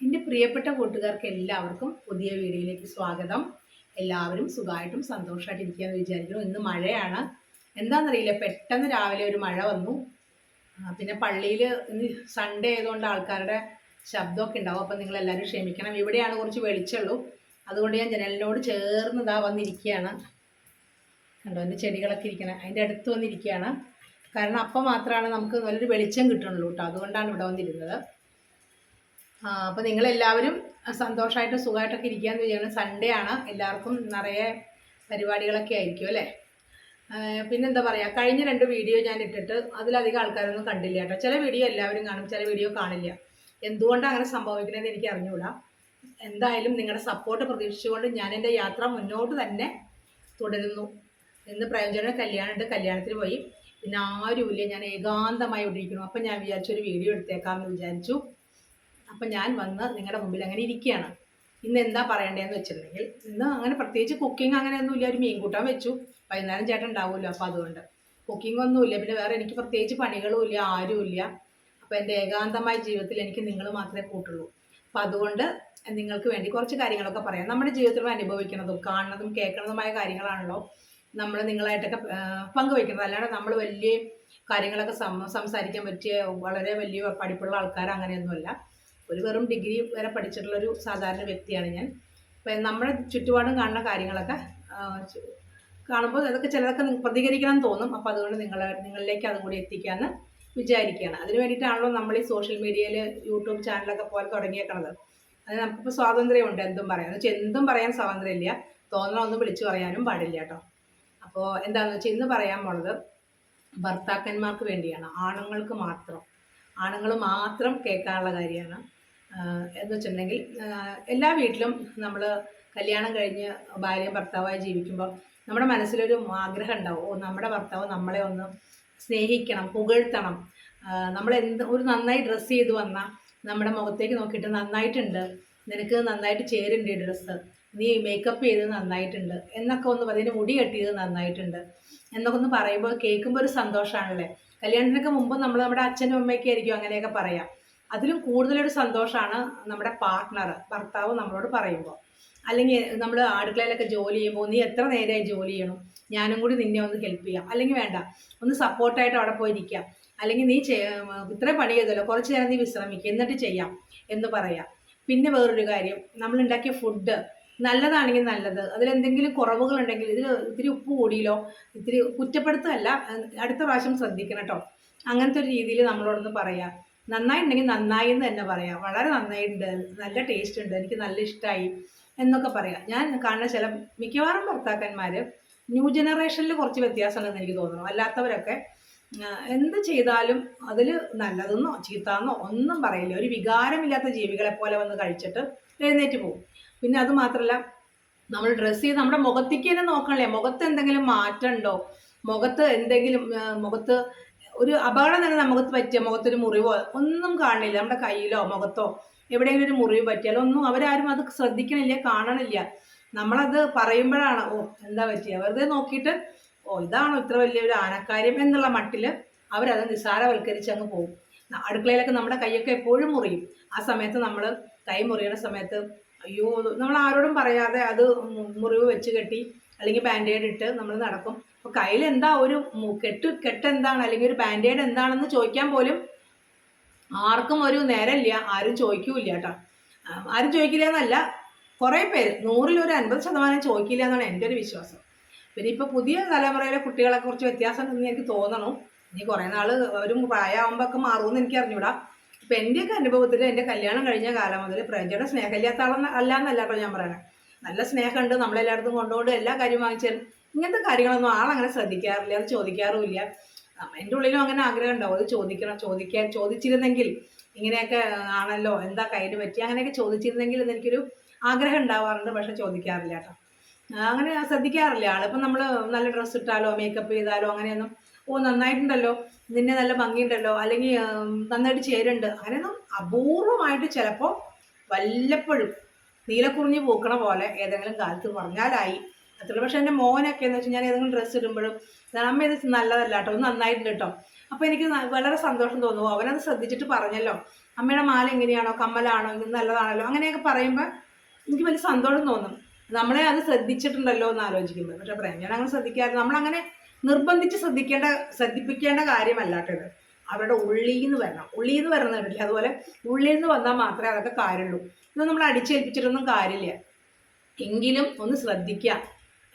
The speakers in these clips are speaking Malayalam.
എന്റെ പ്രിയപ്പെട്ട കൂട്ടുകാർക്ക് എല്ലാവർക്കും പുതിയ വീഡിയോയിലേക്ക് സ്വാഗതം. എല്ലാവരും സുഖമായിട്ടും സന്തോഷമായിട്ട് ഇരിക്കുകയെന്ന് വിചാരിക്കുന്നു. ഇന്ന് മഴയാണ്. എന്താണെന്നറിയില്ല പെട്ടെന്ന് രാവിലെ ഒരു മഴ വന്നു. പിന്നെ പള്ളിയിൽ ഇന്ന് സൺഡേ ആയതുകൊണ്ട് ആൾക്കാരുടെ ശബ്ദമൊക്കെ ഉണ്ടാവും. അപ്പം നിങ്ങൾ എല്ലാവരും ക്ഷമിക്കണം. ഇവിടെയാണ് കുറച്ച് വെളിച്ചുള്ളൂ അതുകൊണ്ട് ഞാൻ ജനലിനോട് ചേർന്ന് ഇതാ വന്നിരിക്കുകയാണ്. കണ്ടോ എന്റെ ചെടികളൊക്കെ ഇരിക്കണം. അതിന്റെ അടുത്ത് വന്നിരിക്കുകയാണ്. കാരണം അപ്പം മാത്രമാണ് നമുക്ക് നല്ലൊരു വെളിച്ചം കിട്ടണുള്ളൂ കേട്ടോ. അതുകൊണ്ടാണ് ഇവിടെ വന്നിരുന്നത്. അപ്പോൾ നിങ്ങളെല്ലാവരും സന്തോഷമായിട്ട് സുഖമായിട്ടൊക്കെ ഇരിക്കാന്ന് വിചാരിക്കുന്നത് സൺഡേ ആണ്. എല്ലാവർക്കും നിറയെ പരിപാടികളൊക്കെ ആയിരിക്കും അല്ലേ? പിന്നെന്താ പറയുക കഴിഞ്ഞ രണ്ട് വീഡിയോ ഞാൻ ഇട്ടിട്ട് അതിലധികം ആൾക്കാരൊന്നും കണ്ടില്ല കേട്ടോ. ചില വീഡിയോ എല്ലാവരും കാണും ചില വീഡിയോ കാണില്ല. എന്തുകൊണ്ടാണ് അങ്ങനെ സംഭവിക്കണമെന്ന് എനിക്ക് അറിഞ്ഞുകൂടാ എന്തായാലും നിങ്ങളുടെ സപ്പോർട്ട് പ്രതീക്ഷിച്ചുകൊണ്ട് ഞാൻ എന്റെ യാത്ര മുന്നോട്ട് തന്നെ തുടരുന്നു. ഇന്ന് പ്രയോജന കല്യാണമുണ്ട് കല്യാണത്തിന് പോയി. പിന്നെ ആരുമില്ല ഞാൻ ഏകാന്തമായി ഇവിടെ അപ്പം ഞാൻ വിചാരിച്ചു ഒരു വീഡിയോ എടുത്തേക്കാമെന്ന് വിചാരിച്ചു. അപ്പം ഞാൻ വന്ന് നിങ്ങളുടെ മുമ്പിൽ അങ്ങനെ ഇരിക്കുകയാണ് ഇന്ന് എന്താ പറയണ്ടതെന്ന് വെച്ചിട്ടുണ്ടെങ്കിൽ ഇന്ന് അങ്ങനെ പ്രത്യേകിച്ച് കുക്കിംഗ് അങ്ങനെയൊന്നുമില്ല ഒരു മീൻ കൂട്ടാൻ വെച്ചു. വൈകുന്നേരം ചേട്ടൻ ഉണ്ടാവുമല്ലോ അപ്പോൾ അതുകൊണ്ട്. കുക്കിംഗ് ഒന്നും ഇല്ല. പിന്നെ വേറെ എനിക്ക് പ്രത്യേകിച്ച് പണികളും ഇല്ല ആരുമില്ല അപ്പോൾ എന്റെ ഏകാന്തമായ ജീവിതത്തിൽ എനിക്ക് നിങ്ങൾ മാത്രമേ കൂട്ടുള്ളൂ. അപ്പോൾ അതുകൊണ്ട് നിങ്ങൾക്ക് വേണ്ടി കുറച്ച് കാര്യങ്ങളൊക്കെ പറയാം. നമ്മുടെ ജീവിതത്തിൽ അനുഭവിക്കുന്നതും കാണുന്നതും കേൾക്കുന്നതുമായ കാര്യങ്ങളാണല്ലോ നമ്മൾ നിങ്ങളായിട്ടൊക്കെ പങ്കുവയ്ക്കുന്നത്. അല്ലാണ്ട് നമ്മൾ വലിയ കാര്യങ്ങളൊക്കെ സംസാരിക്കാൻ പറ്റിയ വളരെ വലിയ പഠിപ്പുള്ള ആൾക്കാർ അങ്ങനെയൊന്നുമല്ല. ഒരു വെറും ഡിഗ്രി വരെ പഠിച്ചിട്ടുള്ളൊരു സാധാരണ വ്യക്തിയാണ് ഞാൻ. അപ്പം നമ്മുടെ ചുറ്റുപാടും കാണുന്ന കാര്യങ്ങളൊക്കെ കാണുമ്പോൾ അതൊക്കെ ചിലതൊക്കെ പ്രതികരിക്കണം തോന്നും. അപ്പോൾ അതുകൊണ്ട് നിങ്ങൾ നിങ്ങളിലേക്ക് അതും കൂടി എത്തിക്കാമെന്ന് വിചാരിക്കുകയാണ്. അതിന് വേണ്ടിയിട്ടാണല്ലോ നമ്മൾ ഈ സോഷ്യൽ മീഡിയയിൽ യൂട്യൂബ് ചാനലൊക്കെ പോലെ തുടങ്ങിയേക്കണത്. അത് നമുക്കിപ്പോൾ സ്വാതന്ത്ര്യമുണ്ട് എന്തും പറയാം. എന്ന് വെച്ചാൽ എന്തും പറയാൻ സ്വാതന്ത്ര്യമില്ല. തോന്നണം ഒന്നും വിളിച്ചു പറയാനും പാടില്ല കേട്ടോ. അപ്പോൾ എന്താണെന്ന് വെച്ചാൽ ഇന്ന് പറയാൻ പോണത് ഭർത്താക്കന്മാർക്ക് വേണ്ടിയാണ്. ആണുങ്ങൾക്ക് മാത്രം. ആണുങ്ങൾ മാത്രം കേൾക്കാനുള്ള കാര്യമാണ്. എന്ന് വെച്ചിട്ടുണ്ടെങ്കിൽ എല്ലാ വീട്ടിലും നമ്മൾ കല്യാണം കഴിഞ്ഞ് ഭാര്യയും ഭർത്താവായി ജീവിക്കുമ്പോൾ നമ്മുടെ മനസ്സിലൊരു ആഗ്രഹം ഉണ്ടാവും. ഓ നമ്മുടെ ഭർത്താവ് നമ്മളെ ഒന്ന് സ്നേഹിക്കണം പുകഴ്ത്തണം. നമ്മൾ എന്ത് ഒരു നന്നായി ഡ്രസ്സ് ചെയ്ത് വന്നാൽ നമ്മുടെ മുഖത്തേക്ക് നോക്കിയിട്ട് നന്നായിട്ടുണ്ട്. നിനക്ക് നന്നായിട്ട് ചേരുണ്ട് ഈ ഡ്രസ്സ് നീ മേക്കപ്പ് ചെയ്തത് നന്നായിട്ടുണ്ട്. എന്നൊക്കെ ഒന്ന് പറയുന്നത് മുടി കെട്ടിയത് നന്നായിട്ടുണ്ട്. എന്നൊക്കെ ഒന്ന് പറയുമ്പോൾ കേൾക്കുമ്പോൾ ഒരു സന്തോഷമാണല്ലേ കല്യാണത്തിനൊക്കെ മുമ്പ് നമ്മൾ നമ്മുടെ അച്ഛനും അമ്മയൊക്കെ ആയിരിക്കും അങ്ങനെയൊക്കെ പറയാം. അതിലും കൂടുതലൊരു സന്തോഷമാണ് നമ്മുടെ പാർട്ട്ണർ ഭർത്താവ് നമ്മളോട് പറയുമ്പോൾ അല്ലെങ്കിൽ നമ്മൾ അടുക്കളയിലൊക്കെ ജോലി ചെയ്യുമ്പോൾ നീ എത്ര നേരമായി ജോലി ചെയ്യണം? ഞാനും കൂടി നിന്നെ ഒന്ന് ഹെൽപ്പ് ചെയ്യാം. അല്ലെങ്കിൽ വേണ്ട ഒന്ന് സപ്പോർട്ടായിട്ട് അവിടെ പോയി പോയിരിക്കാം അല്ലെങ്കിൽ നീ ഇത്രയും പണി ചെയ്തല്ലോ കുറച്ച് നേരം നീ വിശ്രമിക്കുക എന്നിട്ട് ചെയ്യാം എന്ന് പറയാം. പിന്നെ വേറൊരു കാര്യം നമ്മൾ ഉണ്ടാക്കിയ ഫുഡ് നല്ലതാണെങ്കിൽ നല്ലത്. അതിലെന്തെങ്കിലും കുറവുകളുണ്ടെങ്കിൽ ഇതിൽ ഇത്തിരി ഉപ്പ് കൂടിയില്ലോ ഇത്തിരി കുറ്റപ്പെടുത്തല്ല അടുത്ത പ്രാവശ്യം ശ്രദ്ധിക്കണം കേട്ടോ അങ്ങനത്തെ ഒരു രീതിയിൽ നമ്മളോടൊന്ന് പറയാം. നന്നായിട്ടുണ്ടെങ്കിൽ നന്നായി എന്ന് തന്നെ പറയാം. വളരെ നന്നായിട്ടുണ്ട് നല്ല ടേസ്റ്റ് ഉണ്ട് എനിക്ക് നല്ല ഇഷ്ടമായി എന്നൊക്കെ പറയാം. ഞാൻ കാണുന്ന ചില മിക്കവാറും ഭർത്താക്കന്മാർ ന്യൂ ജനറേഷനിൽ കുറച്ച് വ്യത്യാസമുണ്ടെന്ന് എനിക്ക് തോന്നുന്നു. അല്ലാത്തവരൊക്കെ എന്ത് ചെയ്താലും അതിൽ നല്ലതെന്നോ ചീത്താന്നോ ഒന്നും പറയില്ല. ഒരു വികാരമില്ലാത്ത ജീവികളെ പോലെ വന്ന് കഴിച്ചിട്ട് എഴുന്നേറ്റ് പോകും. പിന്നെ അത് മാത്രമല്ല നമ്മൾ ഡ്രസ്സ് ചെയ്ത് നമ്മുടെ മുഖത്തേക്ക് തന്നെ നോക്കണല്ലേ? മുഖത്ത് എന്തെങ്കിലും മാറ്റമുണ്ടോ മുഖത്ത് എന്തെങ്കിലും മുഖത്ത് ഒരു അപകടം തന്നെ നമുക്ക് പറ്റിയ മുഖത്തൊരു മുറിവോ ഒന്നും കാണില്ല. നമ്മുടെ കയ്യിലോ മുഖത്തോ എവിടെയെങ്കിലും ഒരു മുറിവ് പറ്റിയാലോ ഒന്നും അവരാരും അത് ശ്രദ്ധിക്കണില്ല കാണണില്ല. നമ്മളത് പറയുമ്പോഴാണ് ഓ എന്താ പറ്റിയ? വെറുതെ നോക്കിയിട്ട് ഓ ഇതാണോ ഇത്ര വലിയൊരു ആനക്കാര്യം? എന്നുള്ള മട്ടിൽ അവരത് നിസ്സാരവൽക്കരിച്ച് അങ്ങ് പോകും. അടുക്കളയിലൊക്കെ നമ്മുടെ കൈയൊക്കെ എപ്പോഴും മുറിയും. ആ സമയത്ത് നമ്മൾ കൈ മുറിയണ സമയത്ത് അയ്യോ നമ്മൾ ആരോടും പറയാതെ അത് മുറിവ് വെച്ച് കെട്ടി അല്ലെങ്കിൽ ബാൻഡേഡ് ഇട്ട് നമ്മൾ നടക്കും. അപ്പോൾ കയ്യിൽ എന്താ ഒരു കെട്ട് കെട്ട് എന്താണ് അല്ലെങ്കിൽ ഒരു ബാൻഡേഡ് എന്താണെന്ന് ചോദിക്കാൻ പോലും ആർക്കും ഒരു നേരമില്ല. ആരും ചോദിക്കൂല കേട്ടോ. ആരും ചോദിക്കില്ല എന്നല്ല. കുറേ പേര് നൂറിൽ ഒരു അൻപത് ശതമാനം ചോദിക്കില്ല എന്നാണ് എന്റെ ഒരു വിശ്വാസം. പിന്നെ ഇപ്പോൾ പുതിയ തലമുറയിലെ കുട്ടികളെ കുറിച്ച് വ്യത്യാസം എന്ന് എനിക്ക് തോന്നണം. ഇനി കുറേ നാൾ ഒരു പ്രായമാകുമ്പോൾ ഒക്കെ മാറുമെന്ന് എനിക്ക് അറിഞ്ഞൂടാ. ഇപ്പം എന്റെയൊക്കെ അനുഭവത്തിൽ എന്റെ കല്യാണം കഴിഞ്ഞ കാലം മുതൽ പ്രജയുടെ സ്നേഹമില്ലാത്ത ആളെന്ന് അല്ല എന്നല്ല ഞാൻ പറയണേ. നല്ല സ്നേഹമുണ്ട് നമ്മളെല്ലായിടത്തും കൊണ്ടുകൊണ്ട് എല്ലാ കാര്യവും വാങ്ങിച്ചാലും ഇങ്ങനത്തെ കാര്യങ്ങളൊന്നും ആളങ്ങനെ ശ്രദ്ധിക്കാറില്ല അത് ചോദിക്കാറുമില്ല. എന്റെ ഉള്ളിലും അങ്ങനെ ആഗ്രഹം ഉണ്ടാവും. അത് ചോദിക്കണം ചോദിക്കാൻ ചോദിച്ചിരുന്നെങ്കിൽ ഇങ്ങനെയൊക്കെ ആണല്ലോ എന്താ കയ്യിൽ പറ്റി അങ്ങനെയൊക്കെ ചോദിച്ചിരുന്നെങ്കിൽ എനിക്കൊരു ആഗ്രഹം ഉണ്ടാവാറുണ്ട് പക്ഷെ ചോദിക്കാറില്ല കേട്ടോ. അങ്ങനെ ശ്രദ്ധിക്കാറില്ല ആളിപ്പം നമ്മൾ നല്ല ഡ്രസ്സ് ഇട്ടാലോ മേക്കപ്പ് ചെയ്താലോ അങ്ങനെയൊന്നും ഓ നന്നായിട്ടുണ്ടല്ലോ നിന്നെ നല്ല ഭംഗിയുണ്ടല്ലോ അല്ലെങ്കിൽ നന്നായിട്ട് ചേരുണ്ട് അങ്ങനെയൊന്നും അപൂർവമായിട്ട് ചിലപ്പോൾ വല്ലപ്പോഴും നീലക്കുറിഞ്ഞ് പൂക്കണ പോലെ ഏതെങ്കിലും കാലത്ത് പറഞ്ഞാലായി അത്ര പക്ഷെ എന്റെ മോനൊക്കെ എന്ന് വെച്ചാൽ ഞാൻ ഏതെങ്കിലും ഡ്രസ്സ് ഇടുമ്പോഴും അമ്മ ഇത് നല്ലതല്ല കേട്ടോ ഒന്ന് നന്നായിട്ടുണ്ട് കേട്ടോ അപ്പോൾ എനിക്ക് വളരെ സന്തോഷം തോന്നുന്നു അവനത് ശ്രദ്ധിച്ചിട്ട് പറഞ്ഞല്ലോ. അമ്മയുടെ മാല എങ്ങനെയാണോ കമ്മലാണോ ഇത് നല്ലതാണല്ലോ അങ്ങനെയൊക്കെ പറയുമ്പോൾ എനിക്ക് വലിയ സന്തോഷം തോന്നും. നമ്മളെ അത് ശ്രദ്ധിച്ചിട്ടുണ്ടല്ലോ എന്ന് ആലോചിക്കുമ്പോൾ പക്ഷെ പറയാം ഞാൻ അങ്ങനെ ശ്രദ്ധിക്കാറ് നമ്മളങ്ങനെ നിർബന്ധിച്ച് ശ്രദ്ധിക്കേണ്ട ശ്രദ്ധിപ്പിക്കേണ്ട കാര്യമല്ലാട്ടോ കേട്ടത് അവരുടെ ഉള്ളിൽ നിന്ന് വരണം. ഉള്ളിൽ നിന്ന് വരണം കേട്ടില്ല അതുപോലെ ഉള്ളിൽ നിന്ന് വന്നാൽ മാത്രമേ അതൊക്കെ കാര്യമുള്ളൂ. ഇത് നമ്മൾ അടിച്ചേൽപ്പിച്ചിട്ടൊന്നും കാര്യമില്ല. എങ്കിലും ഒന്ന് ശ്രദ്ധിക്കുക.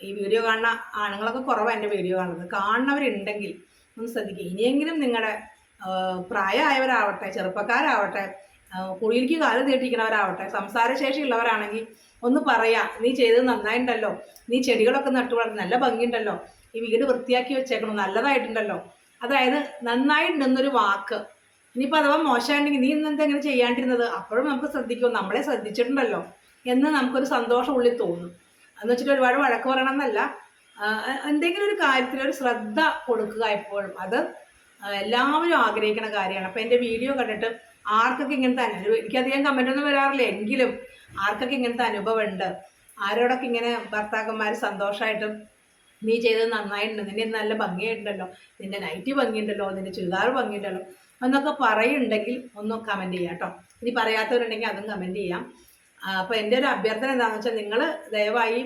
ഈ വീഡിയോ കാണുന്ന ആണുങ്ങളൊക്കെ കുറവാണ് എന്റെ വീഡിയോ കാണുന്നത്. കാണുന്നവരുണ്ടെങ്കിൽ ഒന്ന് ശ്രദ്ധിക്കുക ഇനിയെങ്കിലും നിങ്ങളുടെ പ്രായമായവരാവട്ടെ ചെറുപ്പക്കാരാവട്ടെ കുളിയിലേക്ക് കാൽ സംസാരശേഷി സംസാരശേഷിയുള്ളവരാണെങ്കിൽ ഒന്ന് പറയാ നീ ചെയ്തത് നന്നായിട്ടുണ്ടല്ലോ നീ ചെടികളൊക്കെ നട്ടു വളർന്ന് നല്ല ഭംഗിയുണ്ടല്ലോ. ഈ വീട് വൃത്തിയാക്കി വെച്ചേക്കണം നല്ലതായിട്ടുണ്ടല്ലോ. അതായത് നന്നായിട്ടുണ്ടെന്നൊരു വാക്ക്. ഇനിയിപ്പോൾ അഥവാ മോശമായിട്ടുണ്ടെങ്കിൽ നീ ഇന്ന് എന്തെങ്കിലും ചെയ്യാണ്ടിരുന്നത്? അപ്പോഴും നമുക്ക് ശ്രദ്ധിക്കും. നമ്മളെ ശ്രദ്ധിച്ചിട്ടുണ്ടല്ലോ എന്ന് നമുക്കൊരു സന്തോഷം ഉള്ളിൽ തോന്നും. എന്ന് വെച്ചിട്ട് ഒരുപാട് വഴക്ക് പറയണം എന്നല്ല എന്തെങ്കിലും ഒരു കാര്യത്തിൽ ഒരു ശ്രദ്ധ കൊടുക്കുക എപ്പോഴും. അത് എല്ലാവരും ആഗ്രഹിക്കുന്ന കാര്യമാണ്. അപ്പോൾ എന്റെ വീഡിയോ കണ്ടിട്ട് ആർക്കൊക്കെ ഇങ്ങനത്തെ അനുഭവം എനിക്കധികം കമന്റ് ഒന്നും വരാറില്ല. എങ്കിലും ആർക്കൊക്കെ ഇങ്ങനത്തെ അനുഭവം ഉണ്ട് ആരോടൊക്കെ ഇങ്ങനെ ഭർത്താക്കന്മാർ സന്തോഷമായിട്ടും നീ ചെയ്തത് നന്നായിട്ടുണ്ട്. നിന്നെ നല്ല ഭംഗിയായിട്ടുണ്ടല്ലോ. നിന്റെ നൈറ്റി ഭംഗിയുണ്ടല്ലോ. നിന്റെ ചുരിദാർ ഭംഗിയുണ്ടല്ലോ. എന്നൊക്കെ പറയുന്നുണ്ടെങ്കിൽ ഒന്ന് കമന്റ് ചെയ്യാം കേട്ടോ. ഇനി പറയാത്തവരുണ്ടെങ്കിൽ അതും കമന്റ് ചെയ്യാം. അപ്പോൾ എന്റെ ഒരു അഭ്യർത്ഥന എന്താണെന്ന് വെച്ചാൽ നിങ്ങൾ ദയവായി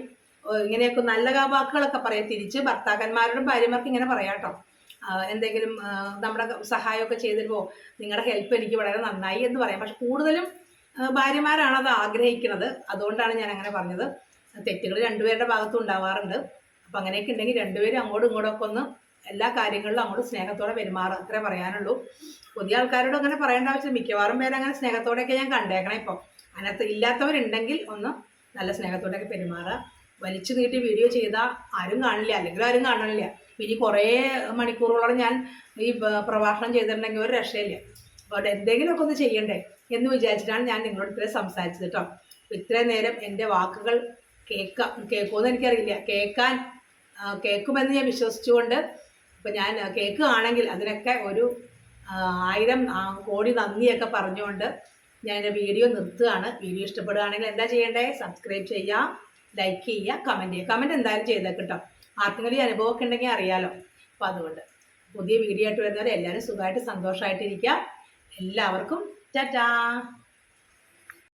ഇങ്ങനെയൊക്കെ നല്ല വാക്കുകളൊക്കെ പറയാം. തിരിച്ച് ഭർത്താക്കന്മാരോടും ഭാര്യമാർക്കും ഇങ്ങനെ പറയാട്ടോ എന്തെങ്കിലും നമ്മുടെ സഹായമൊക്കെ ചെയ്തിരുമ്പോൾ നിങ്ങളുടെ ഹെൽപ്പ് എനിക്ക് വളരെ നന്നായി എന്ന് പറയാം. പക്ഷെ കൂടുതലും ഭാര്യമാരാണ് അത് ആഗ്രഹിക്കുന്നത്. അതുകൊണ്ടാണ് ഞാൻ അങ്ങനെ പറഞ്ഞത്. തെറ്റുകൾ രണ്ടുപേരുടെ ഭാഗത്തും ഉണ്ടാവാറുണ്ട്. അപ്പം അങ്ങനെയൊക്കെ ഉണ്ടെങ്കിൽ രണ്ടുപേരും അങ്ങോട്ടും ഇങ്ങോട്ടും ഒക്കെ ഒന്ന് എല്ലാ കാര്യങ്ങളിലും അങ്ങോട്ട് സ്നേഹത്തോടെ പെരുമാറുക അത്രേ പറയാനുള്ളൂ. പുതിയ ആൾക്കാരോട് അങ്ങനെ പറയേണ്ട ആവശ്യം മിക്കവാറും പേര് അങ്ങനെ സ്നേഹത്തോടെയൊക്കെ ഞാൻ കണ്ടേക്കണം ഇപ്പം. അതിനകത്ത് ഇല്ലാത്തവരുണ്ടെങ്കിൽ ഒന്ന് നല്ല സ്നേഹത്തോടെയൊക്കെ പെരുമാറുക. വലിച്ചു നീട്ടി വീഡിയോ ചെയ്താൽ ആരും കാണില്ല അല്ലെങ്കിൽ ആരും കാണില്ല ഇനി കുറേ മണിക്കൂറുകളോളം ഞാൻ ഈ പ്രഭാഷണം ചെയ്തിട്ടുണ്ടെങ്കിൽ ഒരു രക്ഷയില്ല. അപ്പോൾ എന്തെങ്കിലുമൊക്കെ ഒന്ന് ചെയ്യണ്ടേ എന്ന് വിചാരിച്ചിട്ടാണ് ഞാൻ നിങ്ങളോട് ഇത്രയും സംസാരിച്ചത് കേട്ടോ. ഇത്രയും നേരം എന്റെ വാക്കുകൾ കേൾക്കാം കേൾക്കുമെന്ന് എനിക്കറിയില്ല. കേൾക്കാൻ കേൾക്കുമെന്ന് ഞാൻ വിശ്വസിച്ചുകൊണ്ട് ഇപ്പം ഞാൻ കേൾക്കുകയാണെങ്കിൽ അതിനൊക്കെ ഒരു ആയിരം കോടി നന്ദിയൊക്കെ പറഞ്ഞുകൊണ്ട് ഞാൻ എന്റെ വീഡിയോ നിർത്തുകയാണ്. വീഡിയോ ഇഷ്ടപ്പെടുകയാണെങ്കിൽ എന്താ ചെയ്യേണ്ടേ? സബ്സ്ക്രൈബ് ചെയ്യുക ലൈക്ക് ചെയ്യുക കമന്റ് ചെയ്യുക. കമന്റ് എന്തായാലും ചെയ്തേക്ക് കേട്ടോ. ആർക്കെങ്കിലും അനുഭവമൊക്കെ ഉണ്ടെങ്കിൽ അറിയാലോ. അപ്പോൾ അതുകൊണ്ട് പുതിയ വീഡിയോ ആയിട്ട് വരുന്നവരെ എല്ലാവരും സുഖമായിട്ട് സന്തോഷമായിട്ടിരിക്കുക. എല്ലാവർക്കും ടാറ്റാ.